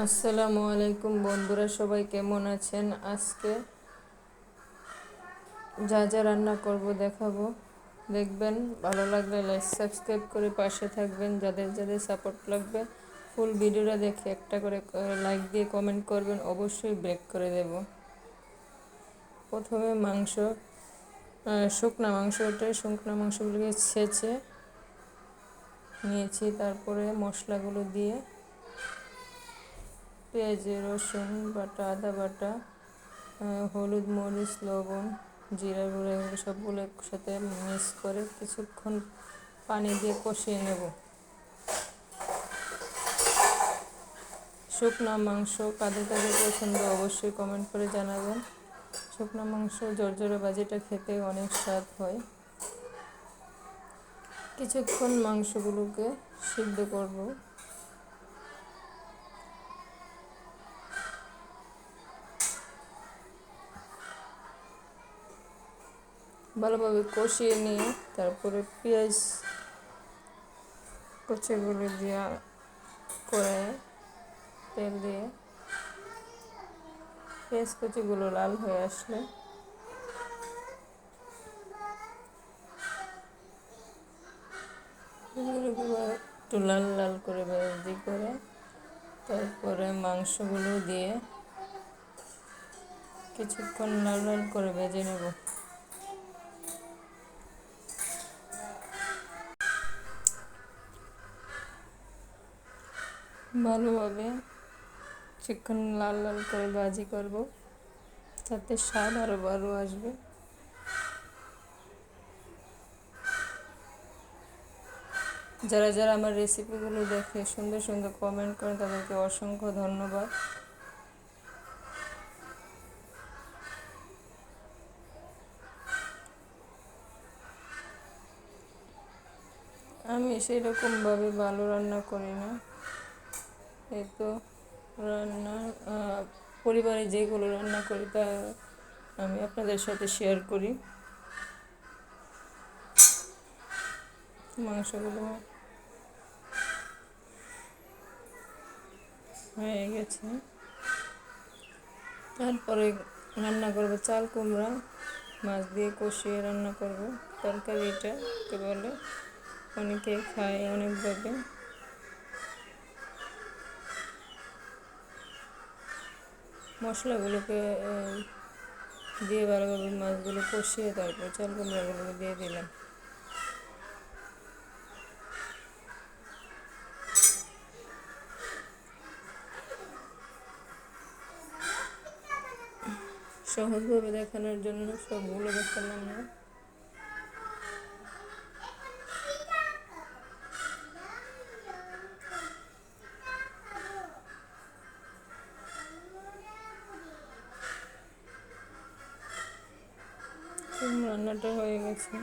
আসসালামু আলাইকুম বন্ধুরা, সবাই কেমন আছেন? আজকে যা যা রান্না করব দেখাবো। দেখবেন ভালো লাগলে লাইক সাবস্ক্রাইব করে পাশে থাকবেন। যাদের যাদের সাপোর্ট লাগবে ফুল ভিডিওটা দেখে একটা করে লাইক দিয়ে কমেন্ট করবেন, অবশ্যই ব্রেক করে দেব। প্রথমে মাংস শুকনা মাংস ওটা, শুকনা মাংসগুলোকে ছেঁচে নিয়েছি। তারপরে মশলাগুলো দিয়ে পেঁয়াজ রসুন বাটা, আদা বাটা হলুদ মরিচ, লবণ, জিরা গুঁড়ো, এগুলো সবগুলো একসাথে মিক্স করে কিছুক্ষণ পানি দিয়ে কষিয়ে নেব। শুকনা মাংস কাদের কাদের পছন্দ অবশ্যই কমেন্ট করে জানাবেন। শুকনা মাংস, জর্জরে বাজিটা খেতে অনেক স্বাদ হয়। কিছুক্ষণ মাংসগুলোকে সিদ্ধ করব। ভালোভাবে কষিয়ে নিয়ে তারপরে পেঁয়াজ কচেগুলো দিয়ে করে তেল দিয়ে পেঁয়াজ কচিগুলো লাল হয়ে আসলে একটু লাল লাল করে ভেজি করে তারপরে মাংসগুলো দিয়ে কিছুক্ষণ লাল লাল করে ভেজে নেব। ভালোভাবে চিকেন লাল লাল করে ভাজি করব তাতে স্বাদ আরও ভালো আসবে। যারা যারা আমার রেসিপিগুলো দেখে সুন্দর সুন্দর কমেন্ট করেন তাদেরকে অসংখ্য ধন্যবাদ। আমি সেরকমভাবে ভালো রান্না করি না। এই তো রান্না পরিবারে যেগুলো রান্না করি তা আমি আপনাদের সাথে শেয়ার করি। মাংসগুলো হয়ে গেছে। তারপরে রান্না করব চাল কুমড়া, মাছ দিয়ে কষিয়ে রান্না করব। তরকারিটা বলে? অনেকে খায় অনেকভাবে। মশলাগুলোকে দিয়ে ভালোভাবে মাছগুলো কষিয়ে তারপর চাল কুমড়াগুলোকে দিয়ে দিলাম। সহজভাবে দেখানোর জন্য সবগুলো দেখালাম না। রান্নাটা হয়ে গেছে।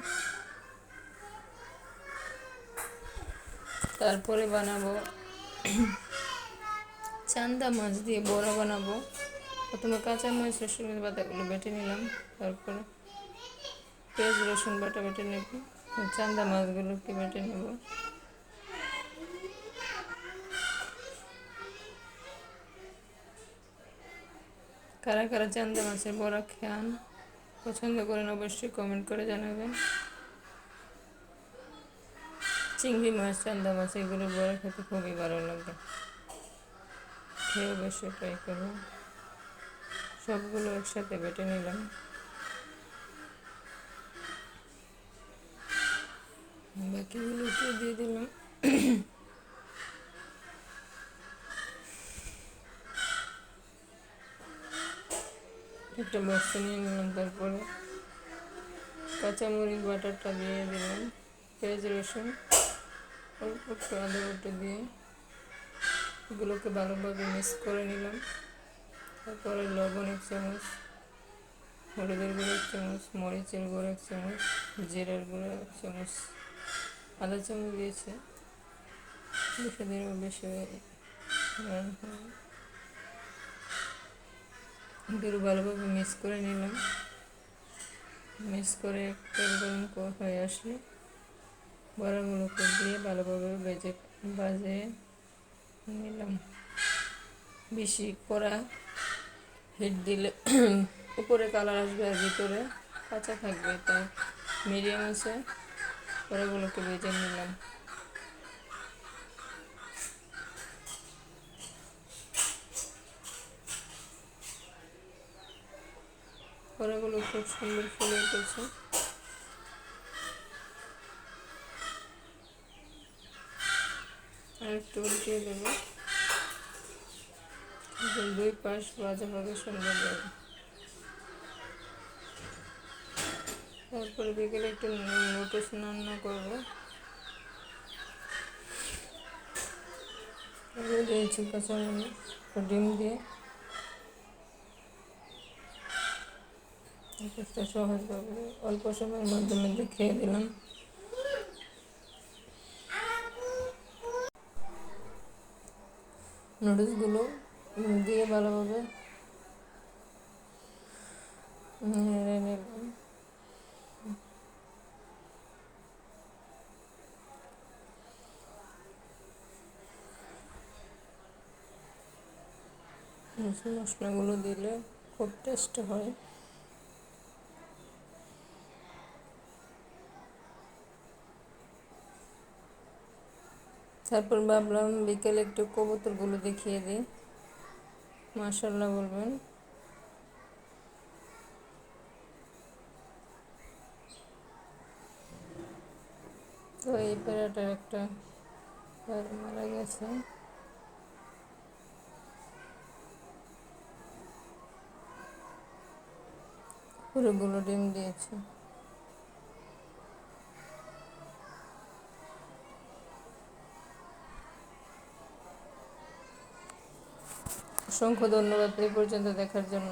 তারপরে বানাবো চান্দা মাছ দিয়ে বড়া বানাবো। প্রথমে কাঁচা মাছ রসুন বাটাগুলো বেটে নিলাম, তারপরে পেঁয়াজ, রসুন বাটা বেটে নেব, চান্দা মাছগুলোকে বেটে নেব। কারা কারা চান্দা মাছের বড়া খান? পছন্দ করেন অবশ্যই কমেন্ট করে জানাবেন। চিংড়ি মাছ, চান্দা মাছ, এগুলো বড় খেতে খুবই ভালো লাগে। খেয়ে অবশ্যই ট্রাই করব সবগুলো একসাথে বেটে নিলাম। বাকিগুলোকে দিয়ে দিলাম। একটা বক্সে নিয়ে নিলাম তারপরে কাঁচামরিচ, বাটারটা দিয়ে দিলাম, পেঁয়াজ, রসুন অল্প একটু আদা বাটা দিয়ে এগুলোকে ভালোভাবে মিক্স করে নিলাম। তারপরে লবণ এক চামচ, হলুদের গুঁড়ো এক চামচ, মরিচের গুঁড়ো এক চামচ, জিরার গুঁড়ো এক চামচ, আদা চামচ দিয়েছে। বেশি দিন বেশি এগুলো ভালোভাবে মিক্স করে নিলাম। মিক্স করে তেল গরম হয়ে আসলে। বড়াগুলোকে দিয়ে ভালোভাবে বেজে বাজে নিলাম। বেশি করা হিট দিলে উপরে কালার আসবে আর ভিতরে কাঁচা থাকবে, তাই মিডিয়াম আছে। পরেগুলোকে বেজে নিলাম। পরেগুলো খুব সুন্দর ফুলে উঠেছে। আর একটু উল্টিয়ে দেবো। দুই পাশ ভাজাভাবে সুন্দর যাবে তারপরে বিকেলে একটু লোটস রান্না করব। ডিম দিয়ে। চেষ্টা সহজভাবে অল্প সময়ের মাধ্যমে দেখিয়ে দিলাম। নুডলসগুলো দিয়ে ভালোভাবে নিলাম। মশলাগুলো দিলে খুব টেস্ট হয়। তারপর ভাবলাম বিকেলে একটু কবুতরগুলো দেখিয়ে দিই। মার্শাল্লাহ বলবেন। তো এই প্যারাটার একটা মারা গেছে। পুরোগুলো ডিম দিয়েছে। অসংখ্য ধন্যবাদ এই পর্যন্ত দেখার জন্য।